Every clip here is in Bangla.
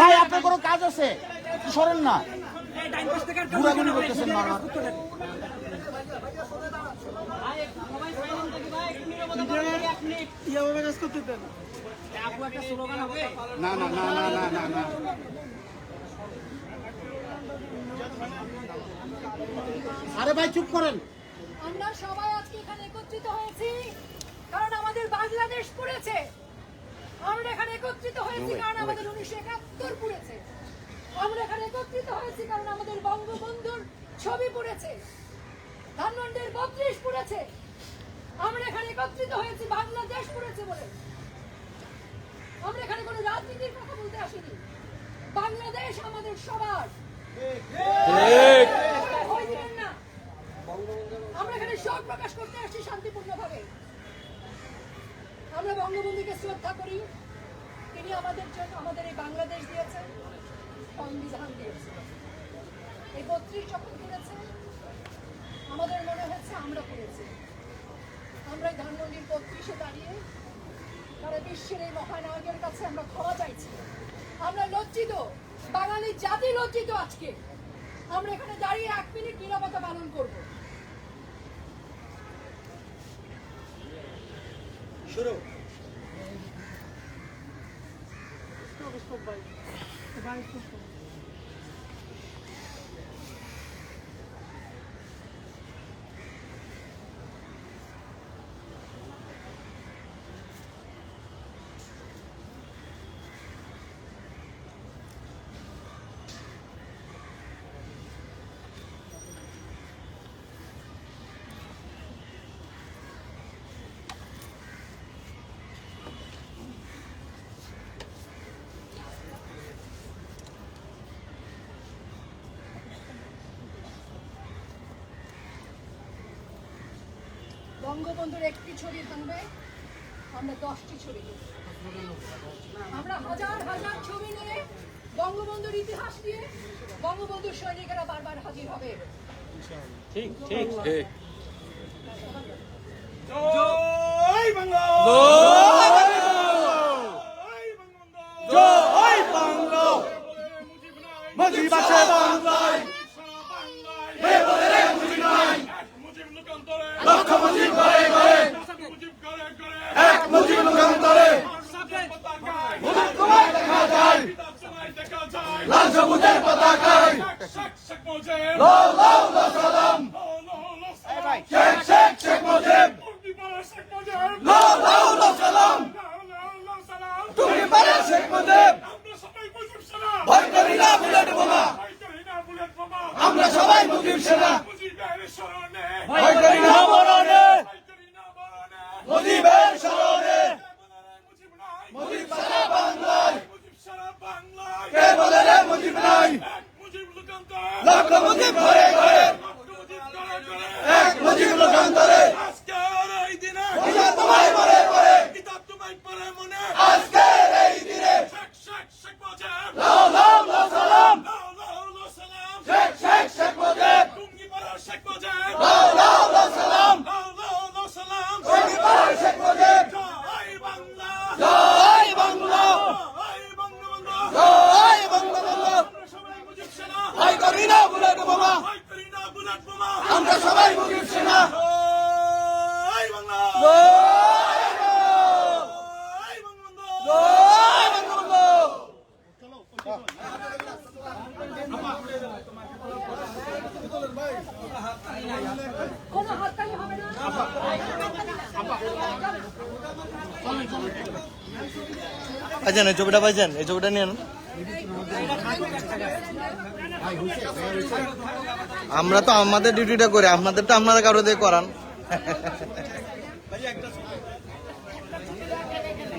ভাই আপনার কোনো কাজ আছে? সরেন না। ঘুরাঘুরি করতেছেন না না না না না না। আরে ভাই চুপ করেন। আমরা সবাই আজকে এখানে একত্রিত হয়েছি কারণ আমাদের বাংলাদেশ পুড়েছে। আমরা এখানে একত্রিত হয়েছি কারণ আমাদের উনিশশো একাত্তর পুড়েছে। আমরা এখানে একত্রিত হয়েছি কারণ আমাদের বঙ্গবন্ধুর ছবি পুড়েছে। ধানমন্ডির বত্রিশ পুড়েছে। আমরা এখানে একত্রিত হয়েছি বাংলাদেশ পুড়েছে বলে। আমরা এখানে কোনো রাজনীতির কথা বলতে আসিনি। বাংলাদেশ আমাদের সবার ভয় দিবেন না আমরা এখানে শোক প্রকাশ করতে আসছি শান্তিপূর্ণভাবে আমরা বঙ্গবন্ধুকে শ্রদ্ধা করি তিনি আমাদের জন্য আমাদের এই বাংলাদেশ দিয়েছেন সংবিধান দিয়েছেন এই বত্রিশ যখন করেছে আমাদের মনে হচ্ছে আমরা করেছি আমরা এই ধানমন্ডির বত্রিশে দাঁড়িয়ে সারা বিশ্বের এই মহানায়কের কাছে আমরা ক্ষমা চাইছি আমরা লজ্জিত বাঙালি জাতি লজ্জিত আজকে। আমরা এখানে দাঁড়িয়ে এক মিনিট নিরাপত্তা পালন করব। বঙ্গবন্ধুর একটি ছবি ভাঙবে আমরা দশটি ছবি আমরা হাজার হাজার ছবি নিয়ে বঙ্গবন্ধুর ইতিহাস দিয়ে বঙ্গবন্ধুর সৈনিকেরা বারবার হাজির হবে। ঠিক জয় বাংলা জয় বাংলা মুজিব আছে বাংলায় হে বলে রে মুজিব নাই মুজিব লোকান্তরে লক্ষ মুজিব করে করে মুজিব করে করে এক মুজিব লোকান্তরে সাথে পতাকায় মুজিব তোমায় দেখা যায় কিতাব সবাই দেখা যায় লাল সবুজের পতাকায় শেখ শেখ মুজিব লো লো লো সালাম লো লো লো সালাম শেখ শেখ শেখ মুজিব মুক্তি পাওয়া শেখ মুজিব লো লো লো সালাম লো লো লো সালাম তুমি পারে শেখ মুজিব আমরা সবাই মুজিব সেনা ভয় করি না বুলেট বোমা ভয় করি না বুলেট বোমা আমরা সবাই মুজিব সেনা মুজিবের স্মরণে ভয় করি না মরণে ভয় করি না মরণে মুজিবের স্মরণে মুজিব নাই মুজিব সারা বাংলায় মুজিব সারা বাংলায় কে বলে রে মুজিব নাই এক মুজিব লক্ষ মুজিব ঘরে ঘরে। এক মুজিব লোকান্তরে। ভাইজান এই ছবিটা ভাইজান এই ছবিটা নিয়ে নেন। আমরা তো আমাদের ডিউটিটা করি আপনাদেরটা আপনারা কারও দিয়ে করান।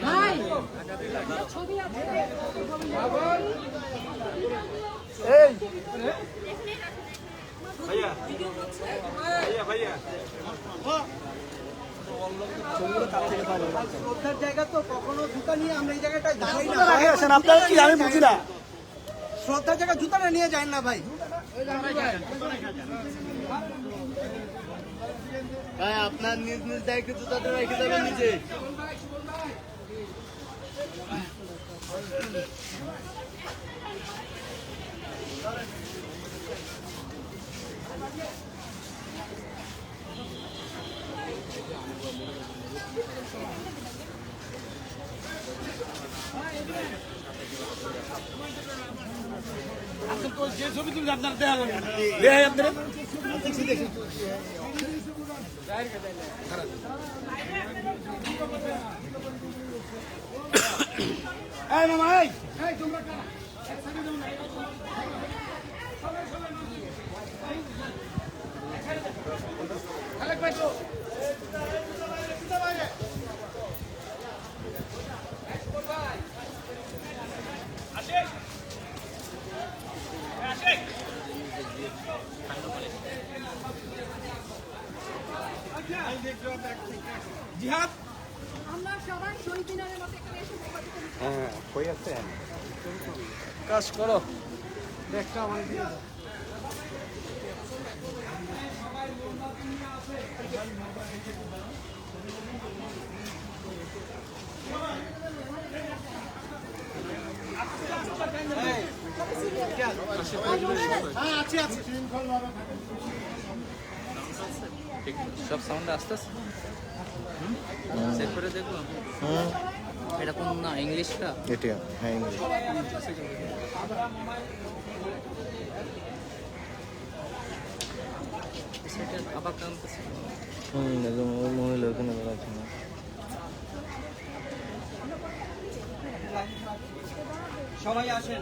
ভাই ছবি আছে শ্রদ্ধার জায়গা তো জুতা নিয়ে আমরা এই জায়গাটায় দাঁড়াই না আপনারা কি আমি বুঝি না। শ্রদ্ধার জায়গা জুতাটা নিয়ে যায় না ভাই। ভাই আপনার নিজ নিজ দায়িত্ব জুতাটা রেখে দেবেন নিচে যে ছবি তুলছে আপনার দেখা যাবে দেখা তো জিহাদ? আমরা সবাই শহীদ মিনারের মতো এখানে এসে উপস্থিত হয়েছি। কাজ করো সব সাউন্ড আসতে সেট করে দেখব? হুম। এটা কোন না ইংলিশটা? এটিএম হ্যাঁ ইংলিশ। সেটা আবার কামতেছে হুম একদম ওই মহিলা ওখানে বেড়াচ্ছে না সবাই আসেন।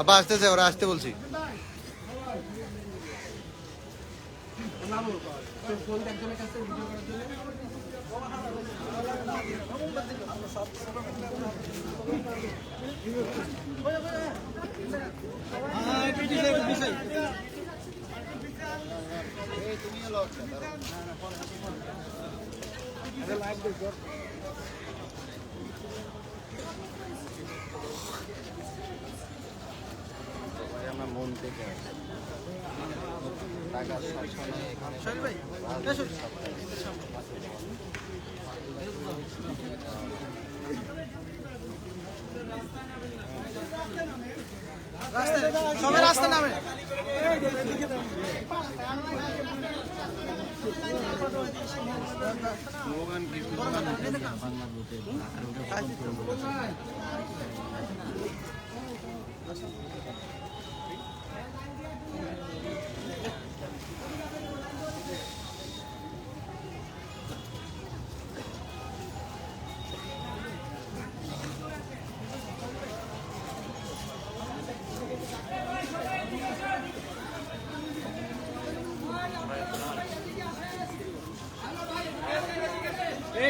আবার আসতেছে ওরা আসতে বলছি। আমরা মন থেকে টাকা সবসময় এখানে সবাই রাস্তা নামে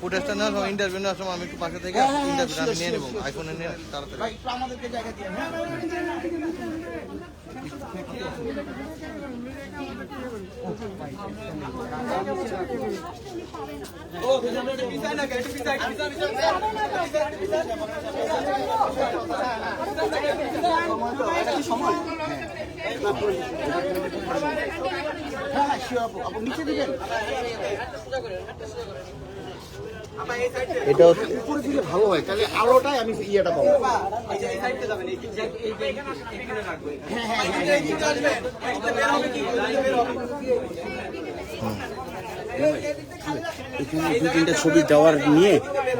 ফুটেজটা নেওয়ার সময় ইন্টারভিউ নেওয়ার সময় আমি একটু পাশে থেকে ইন্টারভিউটা আমি নিয়ে নেব আইফোনে নিয়ে তাড়াতাড়ি হ্যাঁ হ্যাঁ হ্যাঁ আপু আপু নিচে দিবেন এটা হচ্ছে উপরে দিলে ভালো হয় তাহলে আলোটাই আমি ইয়েটা পাবো। এখানে রাখবেন বের হবে কি বের হবে এখানে দু তিনটা ছবি দেওয়ার নিয়ে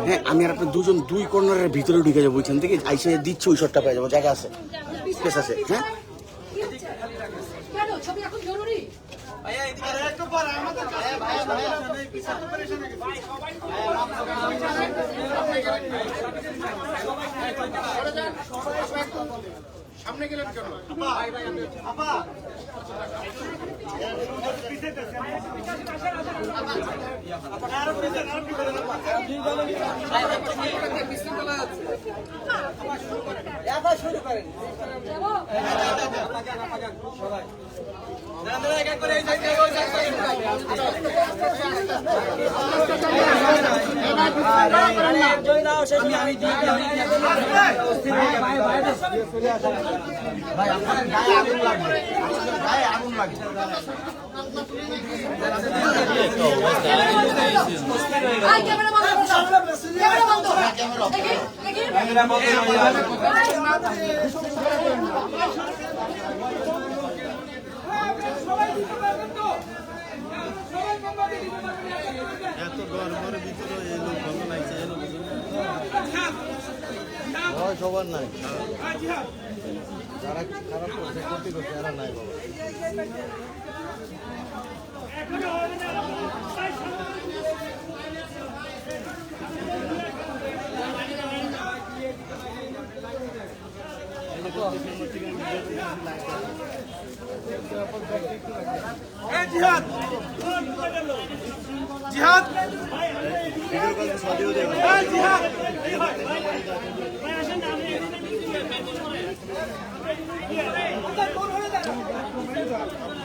হ্যাঁ আমি আর আপনার দুজন দুই কর্নারের ভিতরে ঢুকে যাব ওইখান থেকে আইসে দিচ্ছে ওই শটটা পেয়ে যাব জায়গা আছে স্পেস আছে হ্যাঁ? কি গেলেন কেন? ছবি এখন শুরু করেন ভাই আগুন লাগবে গায়ে আগুন লাগবে বন্ধ করো ক্যামেরা বন্ধ দেখি দেখি ক্যামেরা ভয় সবার নাই যারা খারাপ করছে ক্ষতি করছে এরা নাই বাবা। জিহাদ! জিহাদ! জিহাদ!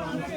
আমাদেরকে